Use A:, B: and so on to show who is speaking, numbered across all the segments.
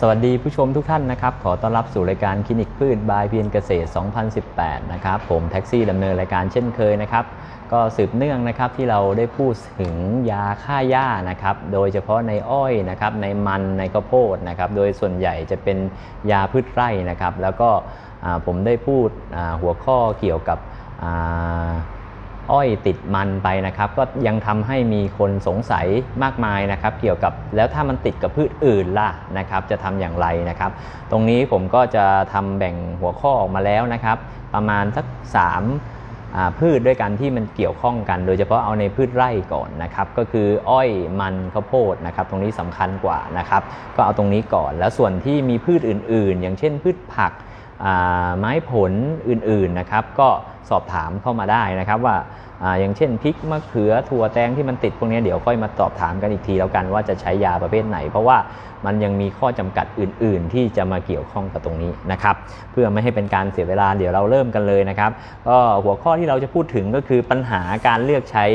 A: สวัสดีผู้ชมทุกท่านนะครับ ขอต้อนรับสู่รายการคลินิกพืชบายเพียนเกษตร 2018 นะครับ ผมแท็กซี่ดำเนินรายการเช่นเคยนะครับ ก็สืบเนื่องนะครับที่เราได้พูดถึงยาฆ่าหญ้านะครับ โดยเฉพาะในอ้อยนะครับ ในมันในข้าวโพดนะครับ โดยส่วนใหญ่จะเป็นยาพืชไร่นะครับ แล้วก็ผมได้พูดหัวข้อเกี่ยวกับ อ้อยติดมันไปนะครับ ก็ยังทำให้มีคนสงสัยมากมายนะครับ เกี่ยวกับแล้วถ้ามันติดกับพืชอื่นล่ะนะครับ จะทำอย่างไรนะครับ ตรงนี้ผมก็จะทำแบ่งหัวข้อออกมาแล้วนะครับ ประมาณสัก3าพืชด้วยกันที่มันเกี่ยวข้องกัน โดยเฉพาะเอาในพืชไร่ก่อนนะครับ ก็คืออ้อยมันข้าวโพดนะครับ ตรงนี้สำคัญกว่านะครับ ก็เอาตรงนี้ก่อน แล้วส่วนที่มีพืชอื่น ๆ อย่างเช่นพืชผัก ไม้ผลอื่นๆนะครับ ก็สอบถามเข้ามาได้นะครับว่าออย่างเช่นพริกมะเขือถั่วแตงที่มันติดพวกนี้เดี๋ยวค่อยมาสอบถามกันอีกทีแล้วกันว่าจะใช้ยาประเภทไหน เพราะว่ามันยังมีข้อจำกัดอื่น ๆ ที่จะมาเกี่ยวข้องกับตรงนี้นะครับ เพื่อไม่ให้เป็นการเสียเวลาเดี๋ยวเราเริ่มกันเลยนะครับก็หัวข้อที่เราจะพูดถึงก็คือปัญหาการเลือกใช้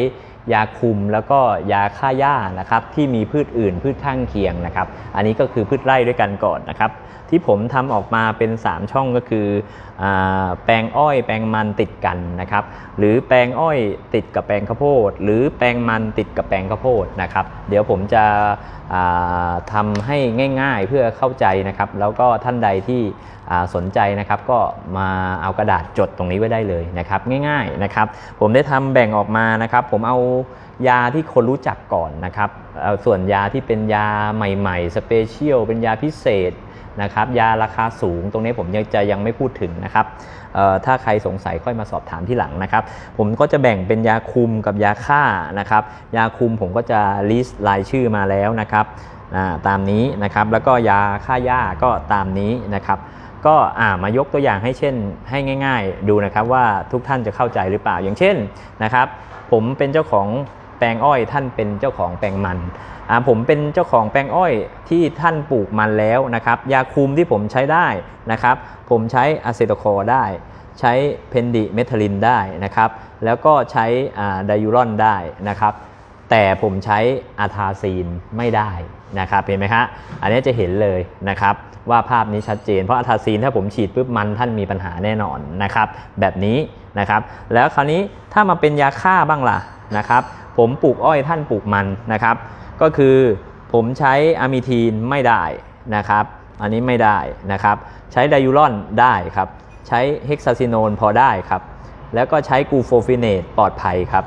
A: ยาคุมแล้วก็ยาฆ่าหญ้านะครับที่มีพืชอื่น พืชข้างเคียงนะครับ อันนี้ก็คือพืชไร่ด้วยกันก่อนนะครับที่ผมทำออกมาเป็น 3 ช่องก็คืออแปลงอ้อย แปลงมันติดกันนะครับ หรือแปลงอ้อยติดกับแปลงข้าวโพด หรือแปลงมันติดกับแปลงข้าวโพดนะครับ เดี๋ยวผมจะอ่าทำให้ง่าย ๆเพื่อเข้าใจนะครับ แล้วก็ท่านใดที่ สนใจนะครับก็มาเอากระดาษจดตรงนี้ไว้ได้เลยนะครับง่ายๆนะครับผมได้ทำแบ่งออกมานะครับ ผมเอายาที่คนรู้จักก่อนนะครับเอาส่วนยาที่เป็นยาใหม่ๆสเปเชียลเป็นยาพิเศษนะครับยาราคาสูงตรงนี้ผมยังจะยังไม่พูดถึงนะครับถ้าใครสงสัยค่อยมาสอบถามที่หลังนะครับ ผมก็จะแบ่งเป็นยาคุมกับยาฆ่านะครับ ยาคุมผมก็จะลิสต์รายชื่อมาแล้วนะครับตามนี้นะครับแล้วก็ยาฆ่าหญ้าก็ตามนี้นะครับ ก็ามายกตัวอย่างให้เช่นให้ง่าย ๆ ดูนะครับว่าทุกท่านจะเข้าใจหรือเปล่าอย่างเช่นนะครับ ผมเป็นเจ้าของแปลงอ้อยท่านเป็นเจ้าของแปลงมันผมเป็นเจ้าของแปลงอ้อยที่ท่านปลูกมันแล้วนะครับ ยาคุมที่ผมใช้ได้นะครับ ผมใช้อะเซโตคอได้ ใช้เพนดิเมทาลินได้นะครับ แล้วก็ใช้ไดยูรอนได้นะครับ แต่ผมใช้อาทาซีนไม่ได้นะครับเห็นไหมครัอันนี้จะเห็นเลยนะครับว่าภาพนี้ชัดเจน เพราะอาทาซีนถ้าผมฉีดปุ๊บมันท่านมีปัญหาแน่นอนนะครับแบบนี้นะครับแล้วคราวนี้ถ้ามาเป็นยาฆ่าบ้างล่ะนะครับผมปลูกอ้อยท่านปลูกมันนะครับ ก็คือผมใช้อะมิทีนไม่ได้นะครับ อันนี้ไม่ได้นะครับ ใช้ไดยูรอนได้ครับ ใช้เฮกซาซิโนนพอได้ครับ แล้วก็ใช้กูโฟฟิเนตปลอดภัยครับ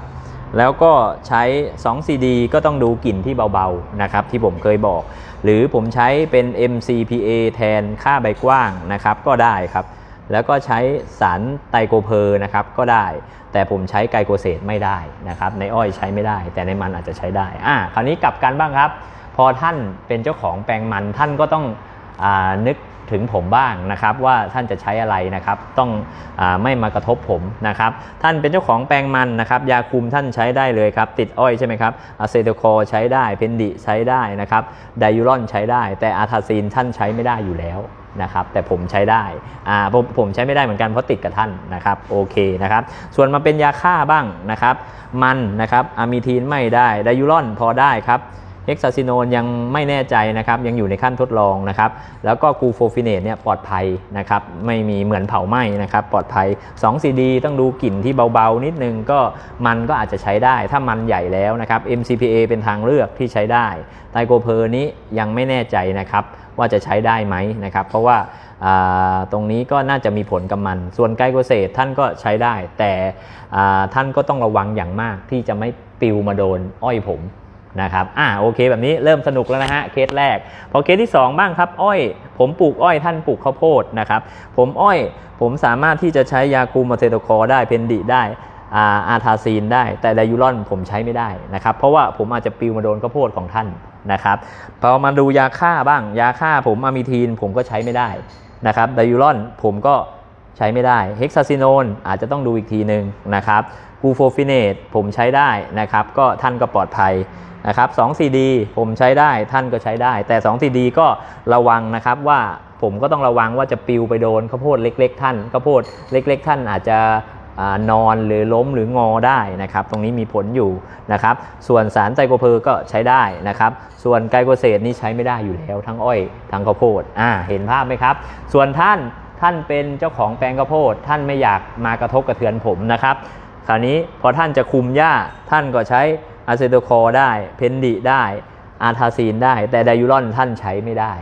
A: แล้วก็ใช้ 2CD ก็ต้องดูกลิ่นที่เบาๆนะครับที่ผมเคยบอก หรือผมใช้เป็น MCPA แทนค่าใบกว้างนะครับก็ได้ครับ แล้วก็ใช้สารไตรโกเพอร์นะครับก็ได้ แต่ผมใช้ไกลโกเซตไม่ได้นะครับในอ้อยใช้ไม่ได้ แต่ในมันอาจจะใช้ได้อ่าคราวนี้กลับกันบ้างครับ พอท่านเป็นเจ้าของแปลงมันท่านก็ต้องอานึก ถึงผมบ้างนะครับว่าท่านจะใช้อะไรนะครับ ต้องอไม่มากระทบผมนะครับ ท่านเป็นเจ้าของแปลงมันนะครับ ยาคุมท่านใช้ได้เลยครับ ติดอ้อยใช่ไหมครับอะเซโตคใช้ได้เพนดิใช้ได้นะครับไดยูรอนใช้ได้ แต่อาทาซีนท่านใช้ไม่ได้อยู่แล้วนะครับแต่ผมใช้ได้อ่าผมผมใช้ไม่ได้เหมือนกันเพราะติดกับท่านนะครับโอเคนะครับส่วนมาเป็นยาฆ่าบ้างนะครับ มันนะครับอะมิทีนไม่ได้ไดยูรอนพอได้ครับ เฮกซาซิโนนยังไม่แน่ใจนะครับยังอยู่ในขั้นทดลองนะครับแล้วก็กูโฟฟิเนตเนี่ยปลอดภัยนะครับไม่มีเหมือนเผาไหม้นะครับปลอดภัย 2CD ต้องดูกลิ่นที่เบาๆ นิดนึงก็มันก็อาจจะใช้ได้ ถ้ามันใหญ่แล้วนะครับ MCPA เป็นทางเลือกที่ใช้ได้ไตรโกเพอร์นี้ยังไม่แน่ใจนะครับว่าจะใช้ได้ไหมนะครับ เพราะว่าตรงนี้ก็น่าจะมีผลกับมัน ส่วนไกลโกเซตท่านก็ใช้ได้ แต่ท่านก็ต้องระวังอย่างมากที่จะไม่ปิวมาโดนอ้อยผม นะครับ อ่าโอเคแบบนี้เริ่มสนุกแล้วนะฮะเคสแรก พอเคสที่ 2 บ้างครับ อ้อย ผมปลูกอ้อยท่านปลูกข้าวโพดนะครับ ผมอ้อย ผมสามารถที่จะใช้ยาคูมาเทโตคอได้เพนดิได้อาอาทาซีนได้ แต่ไดยูรอนผมใช้ไม่ได้นะครับ เพราะว่าผมอาจจะปิวมาโดนข้าวโพดของท่านนะครับพอมาดูยาฆ่าบ้าง ยาฆ่าผมอะมิทีนผมก็ใช้ไม่ได้นะครับไดยูรอนผมก็ใช้ไม่ได้เฮกซาซิโนนอาจจะต้องดูอีกทีหนึ่งนะครับ กูโฟฟิเนตผมใช้ได้นะครับก็ท่านก็ปลอดภัยนะครับ 2CD ผมใช้ได้ท่านก็ใช้ได้ แต่ 2CD ก็ระวังนะครับว่าผมก็ต้องระวังว่าจะปิวไปโดนข้าวโพดเล็ก ๆ ท่านข้าวโพดเล็ก ๆ ท่านอาจจะนอนหรือล้มหรืองอได้นะครับ ตรงนี้มีผลอยู่นะครับ ส่วนสารไซโคเพอร์ก็ใช้ได้นะครับ ส่วนไกลโคเซตนี่ใช้ไม่ได้อยู่แล้วทั้งอ้อยทั้งข้าวโพดอ่าเห็นภาพไหมครับ ส่วนท่านท่านเป็นเจ้าของแปลงข้าวโพด ท่านไม่อยากมากระทบกระเทือนผมนะครับ คราวนี้พอท่านจะคุมหญ้าท่านก็ใช้อะเซโตคอได้ เพนดิได้อาทาซีนได้ แต่ไดยูรอนท่านใช้ไม่ได้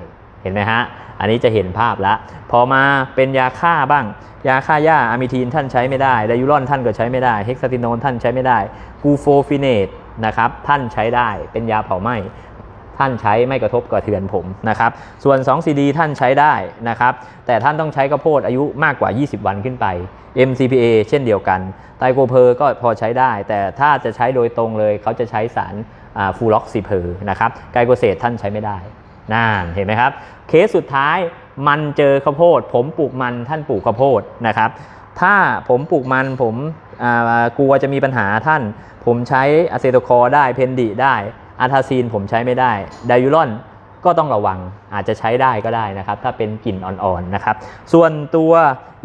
A: เห็นไหมฮะ อันนี้จะเห็นภาพล้วพอมาเป็นยาฆ่าบ้าง ยาฆ่าหญ้าอะมิทีนท่านใช้ไม่ได้ไดยูรอนท่านก็ใช้ไม่ได้ เฮกซาติโนนท่านใช้ไม่ได้กูโฟฟิเนตนะครับท่านใช้ได้เป็นยาเผาไหม้ ท่านใช้ไม่กระทบกระเทือนผมนะครับส่วน 2CD ท่านใช้ได้นะครับแต่ท่านต้องใช้ข้าวโพดอายุมากกว่า 20 วันขึ้นไป MCPA เช่นเดียวกันไตรโคเพอร์ก็พอใช้ได้ แต่ถ้าจะใช้โดยตรงเลยเขาจะใช้สารฟูล็อกซิเพอร์นะครับไกลโคเซตท่านใช้ไม่ได้น่านเห็นไหมครับ เคสสุดท้ายมันเจอข้าวโพด ผมปลูกมันท่านปลูกข้าวโพดนะครับถ้าผมปลูกมันผมกลัวจะมีปัญหาท่าน ผมใช้อะเซโตคอได้เพนดิได้ อาทาซีนผมใช้ไม่ได้ไดยูรอนก็ต้องระวังอาจจะใช้ได้ก็ได้นะครับ ถ้าเป็นกลิ่นอ่อนๆนะครับ ส่วนตัว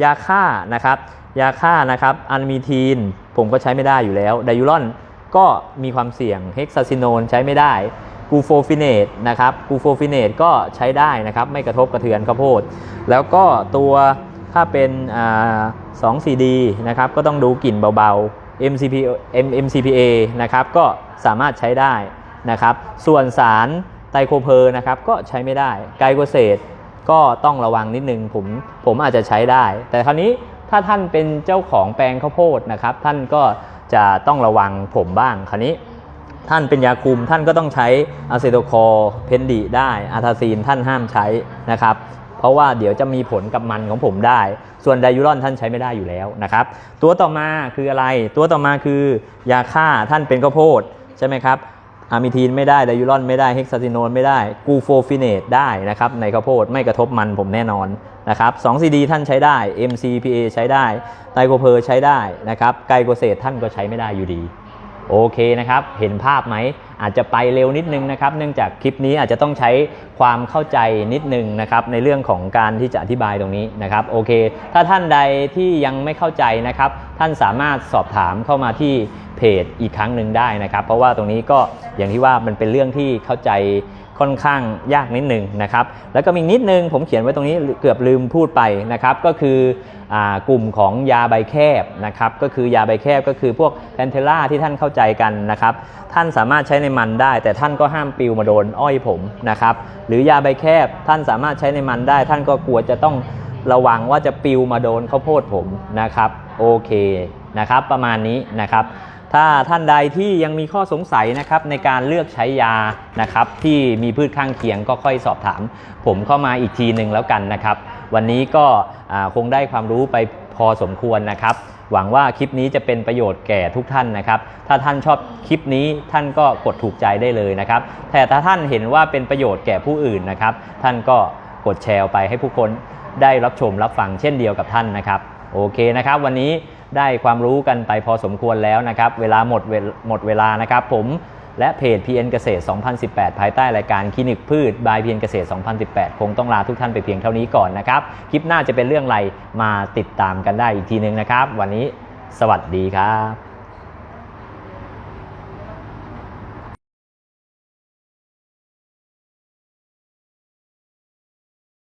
A: ยาฆ่านะครับ ยาฆ่านะครับอันมีทีนผมก็ใช้ไม่ได้อยู่แล้วไดยูรอนก็มีความเสี่ยงเฮกซาซิโนนใช้ไม่ได้กูโฟฟินเนตนะครับกูโฟฟินเนตก็ใช้ได้นะครับ ไม่กระทบกระเทือนข้าวโพด แล้วก็ตัวถ้าเป็นสอ่า 2CD นะครับ ก็ต้องดูกลิ่นเบาๆ MCP M MCPA นะครับ ก็สามารถใช้ได้ นะครับ ส่วนสารไตรโคเพอร์นะครับก็ใช้ไม่ได้ไกลโคเซตก็ต้องระวังนิดนึงผมผมอาจจะใช้ได้ แต่คราวนี้ถ้าท่านเป็นเจ้าของแปลงข้าวโพดนะครับ ท่านก็จะต้องระวังผมบ้างคราวนี้ ท่านเป็นยาคุมท่านก็ต้องใช้อะเซโตคอร์เพนดิได้อาทาซีนท่านห้ามใช้นะครับเพราะว่าเดี๋ยวจะมีผลกับมันของผมได้ ส่วนไดยูรอนท่านใช้ไม่ได้อยู่แล้วนะครับ ตัวต่อมาคืออะไร ตัวต่อมาคือยาฆ่าท่านเป็นข้าวโพดใช่ไหมครับ อะมิทีนไม่ได้ไดยูรอนไม่ได้เฮกซาซิโนนไม่ได้กูโฟฟินเนตได้นะครับในข้าวโพดไม่กระทบมันผมแน่นอนนะครับ 2CD ท่านใช้ได้ MCPA ใช้ได้ไตรโคเพอร์ใช้ได้นะครับไกลโคเซตท่านก็ใช้ไม่ได้อยู่ดี โอเคนะครับ เห็นภาพไหมอาจจะไปเร็วนิดนึงนะครับ เนื่องจากคลิปนี้อาจจะต้องใช้ความเข้าใจนิดนึงนะครับ ในเรื่องของการที่จะอธิบายตรงนี้นะครับโอเค ถ้าท่านใดที่ยังไม่เข้าใจนะครับ ท่านสามารถสอบถามเข้ามาที่เพจอีกครั้งหนึ่งได้นะครับ เพราะว่าตรงนี้ก็อย่างที่ว่ามันเป็นเรื่องที่เข้าใจค่อนข้างยากนิดนึงนะครับ แล้วก็มีนิดนึงผมเขียนไว้ตรงนี้เกือบลืมพูดไปนะครับ ก็คืออกลุ่มของยาใบแคบนะครับ ก็คือยาใบแคบก็คือพวกแพนเทล่าที่ท่านเข้าใจกันนะครับ ท่านสามารถใช้ในมันได้ แต่ท่านก็ห้ามปลิวมาโดนอ้อยผมนะครับหรือยาใบแคบท่านสามารถใช้ในมันได้ ท่านก็กลัวจะต้องระวังว่าจะปลิวมาโดนข้าวโพดผมนะครับโอเคนะครับประมาณนี้นะครับถ้าท่านใดที่ยังมีข้อสงสัยนะครับในการเลือกใช้ยานะครับที่มีพืชข้างเคียงก็ค่อยสอบถาม ผมเข้ามาอีกทีหนึ่งแล้วกันนะครับ วันนี้ก็คงได้ความรู้ไปพอสมควรนะครับ หวังว่าคลิปนี้จะเป็นประโยชน์แก่ทุกท่านนะครับ ถ้าท่านชอบคลิปนี้ท่านก็กดถูกใจได้เลยนะครับ แต่ถ้าท่านเห็นว่าเป็นประโยชน์แก่ผู้อื่นนะครับ ท่านก็กดแชร์ไปให้ผู้คนได้รับชมรับฟังเช่นเดียวกับท่านนะครับ โอเคนะครับ วันนี้ได้ความรู้กันไปพอสมควรแล้วนะครับ เวลาหมดเวหมดเวลานะครับ ผม และเพจ PN เกษตร 2018 ภายใต้รายการคลินิกพืชบาย PN เกษตร 2018 คงต้องลาทุกท่านไปเพียงเท่านี้ก่อนนะครับ คลิปหน้าจะเป็นเรื่องอะไรมาติดตามกันได้อีกทีนึงนะครับ วันนี้สวัสดีครับ